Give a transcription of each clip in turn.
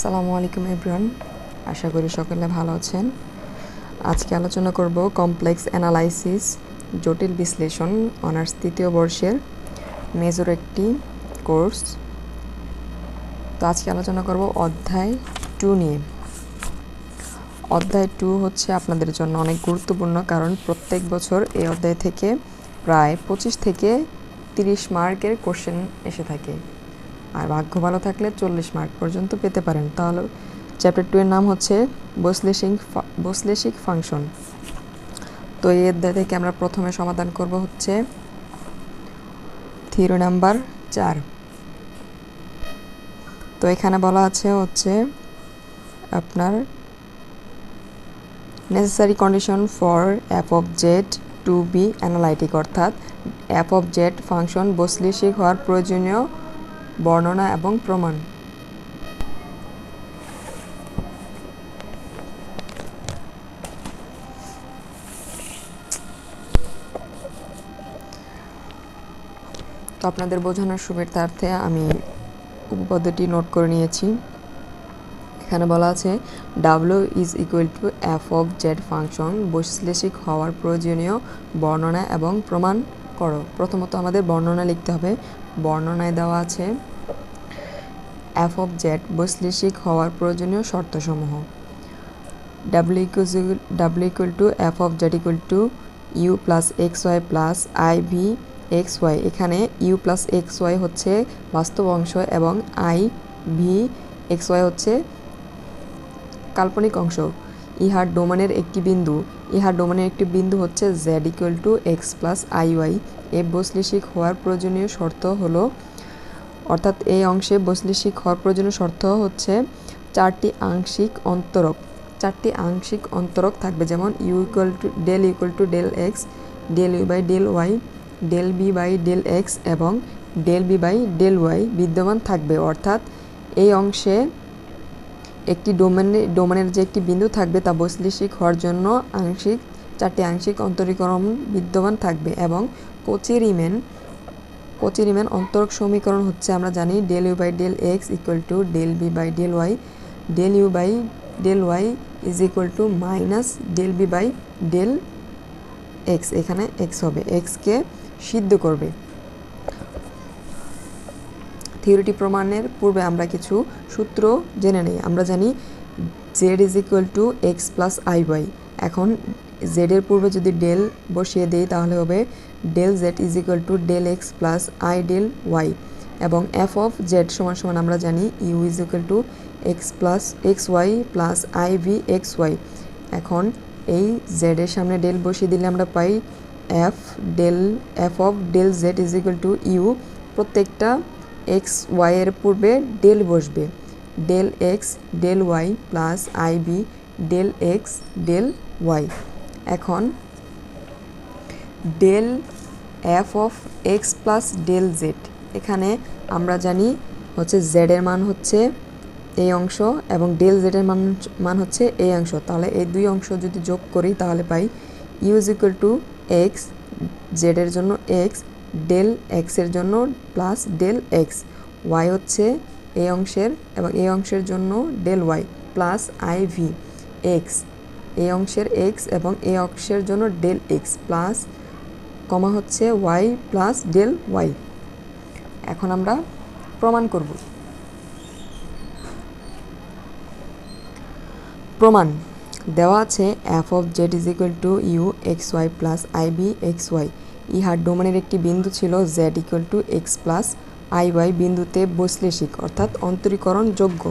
আসসালামু আলাইকুম এভরিওয়ান আশা করি সকলে ভালো আছেন। আজকে আলোচনা করব কমপ্লেক্স অ্যানালাইসিস জটিল বিশ্লেষণ অনার্স তৃতীয় বর্ষের মেজর একটি কোর্স তো আজকে আলোচনা করব অধ্যায় টু নিয়ে। অধ্যায় টু হচ্ছে আপনাদের জন্য অনেক গুরুত্বপূর্ণ, কারণ প্রত্যেক বছর এই অধ্যায় থেকে প্রায় পঁচিশ থেকে তিরিশ মার্কের কোশ্চেন এসে থাকে। আর ভাগ্য ভালো থাকলে চল্লিশ মার্ক পর্যন্ত পেতে পারেন। তাহলে চ্যাপ্টার টু এর নাম হচ্ছে বসলেশিং বসলেশিক ফাংশন তো এই অধ্যায় থেকে আমরা প্রথমে সমাধান করব হচ্ছে থিওরি নাম্বার চার। তো এখানে বলা আছে হচ্ছে আপনার necessary condition for f of z to be analytic অর্থাৎ অ্যাপ অফ জেড ফাংশন বসলিশিক হওয়ার প্রয়োজনীয় বর্ণনা এবং প্রমাণ। তো আপনাদের বোঝানোর সুবিধার্থে আমি উপপাদ্যটি নোট করে নিয়েছি। এখানে বলা আছে W is equal to f of z function বৈশ্লেষিক হওয়ার প্রয়োজনীয় বর্ণনা এবং প্রমাণ করো। প্রথমত আমাদের বর্ণনা লিখতে হবে। বর্ণনায় দেওয়া আছে এফ অফ জেড বৈশ্লেষিক হওয়ার প্রয়োজনীয় শর্তসমূহ। W equal W equal to F of Z equal to U plus X Y plus I V X Y এখানে ইউ প্লাস এক্স ওয়াই হচ্ছে বাস্তব অংশ এবং আই ভি এক্স ওয়াই হচ্ছে কাল্পনিক অংশ। ইহার ডোমানের একটি বিন্দু। ইহার ডোমানের একটি বিন্দু হচ্ছে z equal to x plus i y এ বৈশ্লেষিক হওয়ার প্রয়োজনীয় শর্ত হলো অর্থাৎ এই অংশে বৈশ্লেষিক হওয়ার প্রয়োজনীয় শর্ত হচ্ছে চারটি আংশিক অন্তরক। চারটি আংশিক অন্তরক থাকবে, যেমন u equal to del equal to del x del u by del y del v by del x এবং del v by del y বিদ্যমান থাকবে। অর্থাৎ এই অংশে একটি ডোমেনে ডোমেনের যে একটি বিন্দু থাকবে তা বৈশ্লেষিক হওয়ার জন্য আংশিক, চারটি আংশিক অন্তরীকরণ বিদ্যমান থাকবে এবং কোচি রিমেন অন্তরক সমীকরণ হচ্ছে, আমরা জানি del u by del x equal to del v by del y del u by del y is equal to minus del v by del x এখানে এক্স হবে এক্সকে সিদ্ধ করবে। থিওরিটি প্রমাণের পূর্বে আমরা কিছু সূত্র জেনে নিই, আমরা জানি z is equal to x plus i y এখন জেডের পূর্বে যদি ডেল বসিয়ে দিই, তাহলে হবে del z is equal to del x plus i del y এবং এফ অফ জেড সমান সমান আমরা জানি u is equal to x plus x y plus i v x y এখন এই জেডের সামনে ডেল বসিয়ে দিলে আমরা পাই f del f of del z is equal to u প্রত্যেকটা এক্স ওয়াইয়ের পূর্বে ডেল বসবে। Del x del y plus i v del x del y এখন del f of x plus del z এখানে আমরা জানি হচ্ছে জেডের মান হচ্ছে এই অংশ এবং ডেল জেডের মান মান হচ্ছে এই অংশ। তাহলে এই দুই অংশ যদি যোগ করি তাহলে পাই u is equal to x জেডের জন্য এক্স ডেল এক্সের জন্য প্লাস ডেল এক্স ওয়াই হচ্ছে এই অংশের এবং এই অংশের জন্য del y plus i v x এই অংশের এক্স এবং এই অংশের জন্য ডেল এক্স প্লাস কমা হচ্ছে ওয়াই প্লাস ডেল ওয়াই এখন আমরা প্রমাণ করব। প্রমাণ। দেওয়া আছে f of z is equal to u x y plus i v x y ইহার ডোমেনের একটি বিন্দু ছিল z equal to x plus i y বিন্দুতে বৈশ্লেষিক, অর্থাৎ অন্তরীকরণ যোগ্য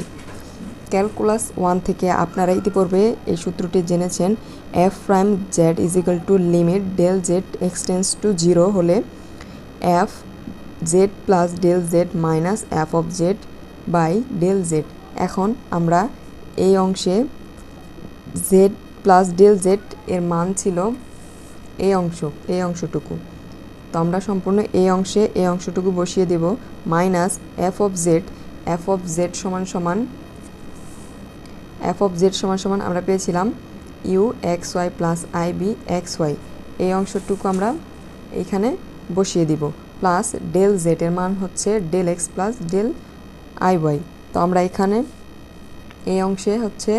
ক্যালকুলাস ওয়ান থেকে আপনারা ইতিপূর্বে এই সূত্রটি জেনেছেন, f prime z is equal to limit del z extends to zero হলে f z plus del z minus f of z by del z. এখন আমরা এই অংশে জেড প্লাস ডেল জেড এর মান ছিল এই অংশ, এই অংশটুকু। তো আমরা সম্পূর্ণ এই অংশে এই অংশটুকু বসিয়ে দেব, minus f of z, f of z সমান সমান এফ অফ জেড সমান সমান আমরা পেয়েছিলাম u x y plus i v x y এই অংশটুকু আমরা এইখানে বসিয়ে দিব। প্লাস ডেল জেড মান হচ্ছে del x plus del i y তো আমরা এখানে এই অংশে হচ্ছে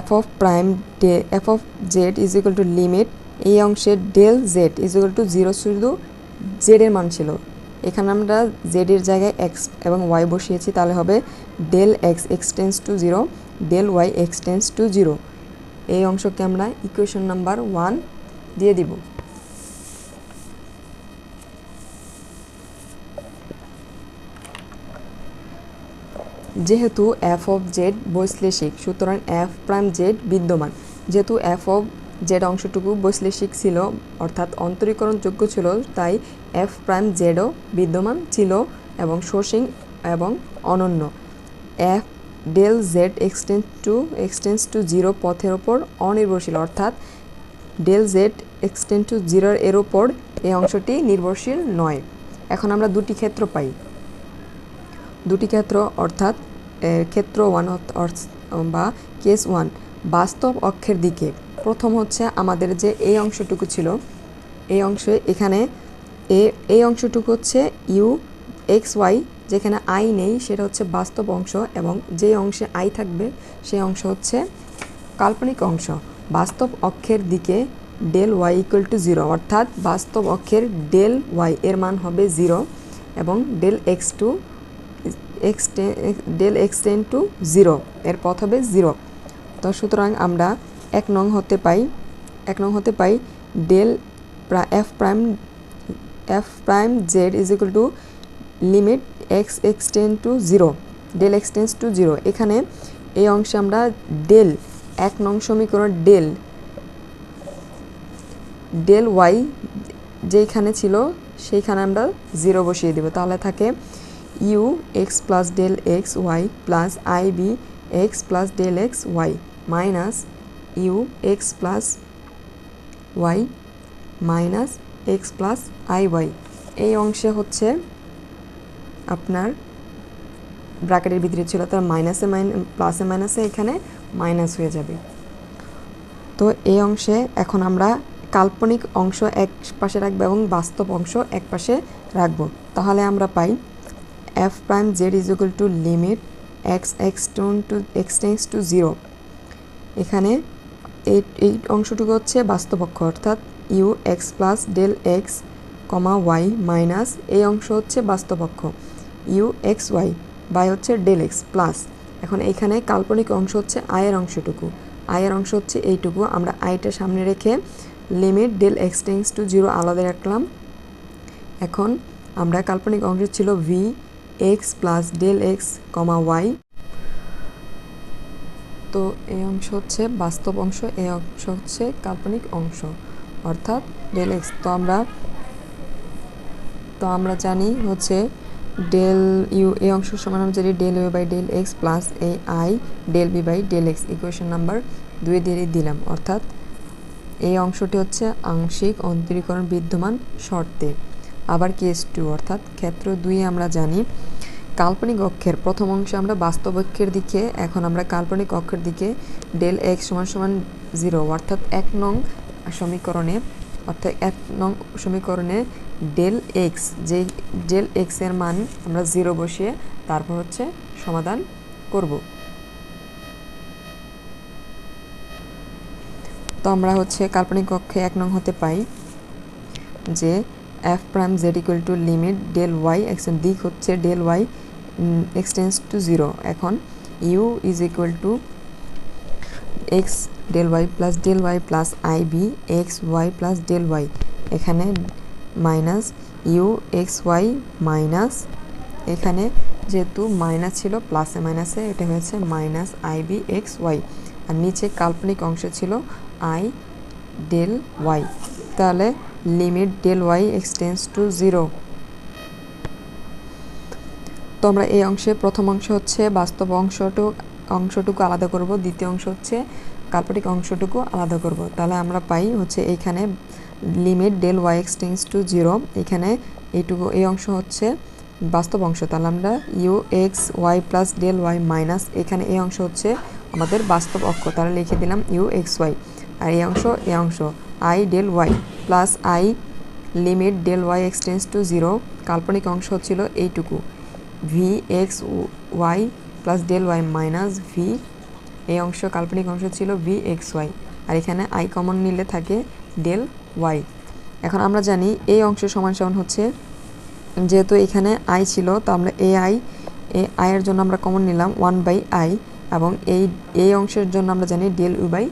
f of prime day f of z is equal to limit এই অংশে del z is equal to zero শুধু জেডের মান ছিল। এখানে আমরা জেডের জায়গায় এক্স এবং ওয়াই বসিয়েছি, তাহলে হবে del x extends to zero del y extends to zero এই অংশকে আমরা ইকুয়েশন নাম্বার ওয়ান দিয়ে দিব। যেহেতু এফ অফ জেড বৈশ্লেষিক, সুতরাং এফ প্রাইম জেড বিদ্যমান। যেহেতু এফ অফ জেড অংশটুকু বৈশ্লেষিক ছিল, অর্থাৎ অন্তরীকরণযোগ্য ছিল, তাই এফ প্রাইম জেডও বিদ্যমান ছিল এবং সোর্সিং এবং অনন্য। F del z extends to extends to zero পথের ওপর অনির্ভরশীল, অর্থাৎ ডেল জেড এক্সটেন্স টু জিরোর এর ওপর এই অংশটি নির্ভরশীল নয়। এখন আমরা দুটি ক্ষেত্র পাই। দুটি ক্ষেত্র, অর্থাৎ ক্ষেত্র ওয়ান বা কেস ওয়ান বাস্তব অক্ষের দিকে। প্রথম হচ্ছে আমাদের যে এই অংশটুকু ছিল, এই অংশে এখানে, এ, এই অংশটুকু হচ্ছে ইউ এক্স ওয়াই যেখানে আই নেই, সেটা হচ্ছে বাস্তব অংশ এবং যে অংশে আই থাকবে, সেই অংশ হচ্ছে কাল্পনিক অংশ। বাস্তব অক্ষের দিকে del y equal to zero অর্থাৎ বাস্তব অক্ষের ডেল ওয়াই এর মান হবে জিরো এবং del x to x del x tend to zero এর পথ হবে জিরো তো সুতরাং আমরা এক নং হতে পাই, এক নং হতে পাই del f prime f prime z is equal to limit x extend to zero del extends to zero এখানে এই অংশে আমরা ডেল এক নং সমীকরণ ডেল ডেল ওয়াই যেইখানে ছিল সেইখানে আমরা জিরো বসিয়ে দেবো। তাহলে থাকে u x plus del x y plus i v x plus del x y minus u x plus y minus x plus i y এই অংশে হচ্ছে আপনার ব্র্যাকেটের ভিতরে ছিল, তার মাইনাসে মাইন প্লাসে মাইনাসে এখানে মাইনাস হয়ে যাবে। তো এই অংশে এখন আমরা কাল্পনিক অংশ এক পাশে রাখব এবং বাস্তব অংশ এক পাশে রাখব। তাহলে আমরা পাই f prime z is to limit x x tone to extends to zero এখানে এই এই অংশটুকু হচ্ছে বাস্তব অক্ষ অর্থাৎ u x plus del x comma y minus এই অংশ হচ্ছে বাস্তব অক্ষ ইউ এক্স ওয়াই বাই হচ্ছে ডেল এক্স প্লাস এখন এইখানে কাল্পনিক অংশ হচ্ছে আয়ের অংশটুকু আয়ের অংশ হচ্ছে এইটুকু। আমরা আইটা সামনে রেখে limit del x tends to zero আলাদা রাখলাম। এখন আমরা কাল্পনিক অংশ ছিল v x plus del x comma y তো এই অংশ হচ্ছে বাস্তব অংশ এই অংশ হচ্ছে কাল্পনিক অংশ। অর্থাৎ ডেল এক্স তো আমরা তো আমরা জানি হচ্ছে ডেল ইউ এই অংশ সমান আমরা জানি del u by del x plus a i del b by del x equation number দুই দিয়ে দিলাম। অর্থাৎ এই অংশটি হচ্ছে আংশিক অন্তরীকরণ বিদ্যমান শর্তে। আবার কেস টু অর্থাৎ ক্ষেত্র দুই আমরা জানি কাল্পনিক অক্ষের প্রথম অংশে আমরা বাস্তব অক্ষের দিকে, এখন আমরা কাল্পনিক অক্ষের দিকে ডেল এক্স সমান সমান জিরো অর্থাৎ এক নং সমীকরণে, অর্থাৎ এক নং সমীকরণে ডেল এক্স যে ডেল এক্সের মান আমরা জিরো বসিয়ে তারপর হচ্ছে সমাধান করব। তো আমরা হচ্ছে কাল্পনিক কক্ষে এক নং হতে পাই যে f prime z equal to limit del y এক্সের দিক হচ্ছে del y x tends to zero এখন u is equal to x del y plus del y plus i b x y plus del y এখানে minus u x y minus এখানে যেহেতু minus ছিল প্লাসে মাইনাসে এটা হয়েছে minus i b x y আর নিচে কাল্পনিক অংশ ছিল আই ডেল ওয়াই তাহলে limit del y x tends to zero তো আমরা এই অংশে প্রথম অংশ হচ্ছে বাস্তব অংশটুকু অংশটুকু আলাদা করব, দ্বিতীয় অংশ হচ্ছে কাল্পনিক অংশটুকু আলাদা করব। তাহলে আমরা পাই হচ্ছে এইখানে limit del y x tends to zero, এখানে এইটুকু, এই অংশ হচ্ছে বাস্তব অংশ। তাহলে আমরা u x y plus del y minus, এখানে এই অংশ হচ্ছে আমাদের বাস্তব অক্ষ। তাহলে লিখে দিলাম ইউ এক্স ওয়াই। আর এই অংশ এই অংশ, i del y plus i limit del y x tends to zero, কাল্পনিক অংশ ছিল এইটুকু। V x y plus del y minus v এই অংশ কাল্পনিক অংশ ছিল ভি এক্স ওয়াই আর এখানে আই কমন নিলে থাকে ডেল ওয়াই এখন আমরা জানি এই অংশ সমান সমান হচ্ছে, যেহেতু এখানে আই ছিল, তো আমরা এ আই এ আয়ের জন্য আমরা কমন নিলাম ওয়ান বাই আই এবং এই এই অংশের জন্য আমরা জানি del u by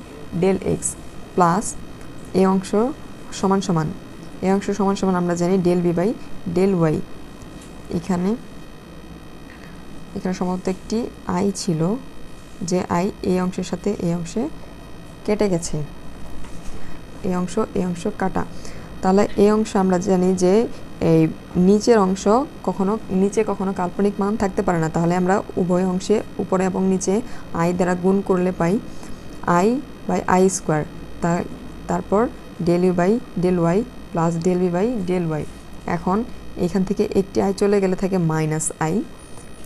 del x plus এই অংশ সমান সমান। এই অংশ সমান সমান আমরা জানি del b by del y এখানে এখানে সম্ভবত একটি আই ছিল, যে আই এই অংশের সাথে এই অংশে কেটে গেছে। এই অংশ এই অংশ কাটা। তাহলে এই অংশ আমরা জানি যে এই নিচের অংশ কখনো, নিচে কখনো কাল্পনিক মান থাকতে পারে না। তাহলে আমরা উভয় অংশে উপরে এবং নিচে আই দ্বারা গুণ করলে পাই আই বাই আই স্কোয়ার। তারপর del u by del y plus del b by del y. এখন এখান থেকে একটি আই চলে গেলে থাকে minus i.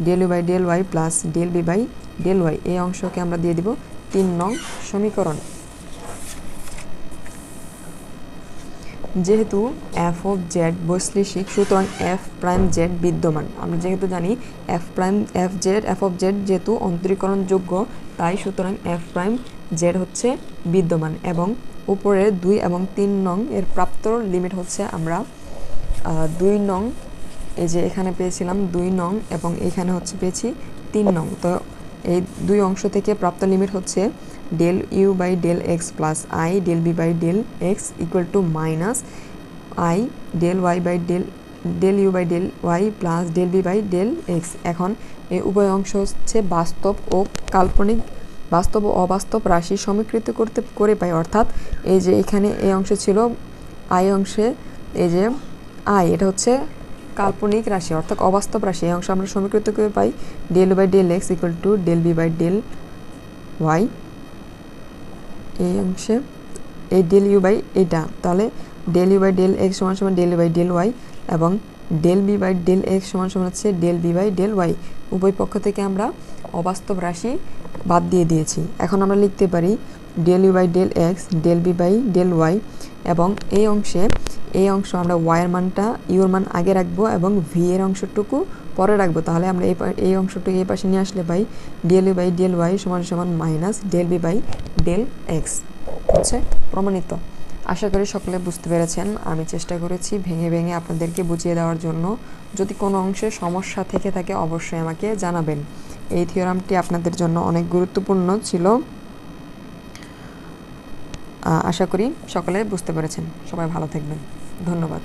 Del u by del y plus del b by del y এই অংশকে আমরা দিয়ে দিব তিন নং সমীকরণ। যেহেতু এফ অফ জেড বৈশ্লেষিক, সুতরাং এফ প্রাইম জেড বিদ্যমান। আমরা যেহেতু জানি f prime f z f of z যেহেতু অন্তরীকরণযোগ্য, তাই সুতরাং এফ প্রাইম জেড হচ্ছে বিদ্যমান এবং উপরে দুই এবং তিন নং এর প্রাপ্ত লিমিট হচ্ছে আমরা দুই নং এই যে এখানে পেয়েছিলাম দুই নং এবং এখানে হচ্ছে পেয়েছি তিন নং। তো এই দুই অংশ থেকে প্রাপ্ত লিমিট হচ্ছে del u by del x plus i del b by del x equal to minus i del y by del del u by del y plus del b by del x. এখন এই উভয় অংশ হচ্ছে বাস্তব ও কাল্পনিক, বাস্তব ও অবাস্তব রাশি সমীকৃত করতে, করে পাই। অর্থাৎ এই যে এখানে এই অংশ ছিল, আই অংশে এই যে আই, এটা হচ্ছে কাল্পনিক রাশি, অর্থাৎ অবাস্তব রাশি। এই অংশ আমরা সমীকৃত করে পাই del by del x equal to del b by del y এই অংশে এই ডেল ইউ বাই এইটা তাহলে del u by del x সমান সমান ডেল বাই ডেল ওয়াই এবং del b by del x সমান সমান হচ্ছে del b by del y উভয় পক্ষ থেকে আমরা অবাস্তব রাশি বাদ দিয়ে দিয়েছি। এখন আমরা লিখতে পারি del u by del x del b by del y এবং এই অংশে, এই অংশ আমরা ওয়াইয়ের মানটা ইউর মান আগে রাখব এবং ভি এর অংশটুকু পরে রাখব। তাহলে আমরা এই এই অংশটুকু এই পাশে নিয়ে আসলে পাই del u by del y সমান সমান minus del b by del x হচ্ছে প্রমাণিত। আশা করি সকলে বুঝতে পেরেছেন। আমি চেষ্টা করেছি ভেঙে ভেঙে আপনাদেরকে বুঝিয়ে দেওয়ার জন্য। যদি কোনো অংশে সমস্যা থেকে থাকে অবশ্যই আমাকে জানাবেন। এই থিওরামটি আপনাদের জন্য অনেক গুরুত্বপূর্ণ ছিল। আশা করি সকলে বুঝতে পেরেছেন। সবাই ভালো থাকবেন। ধন্যবাদ।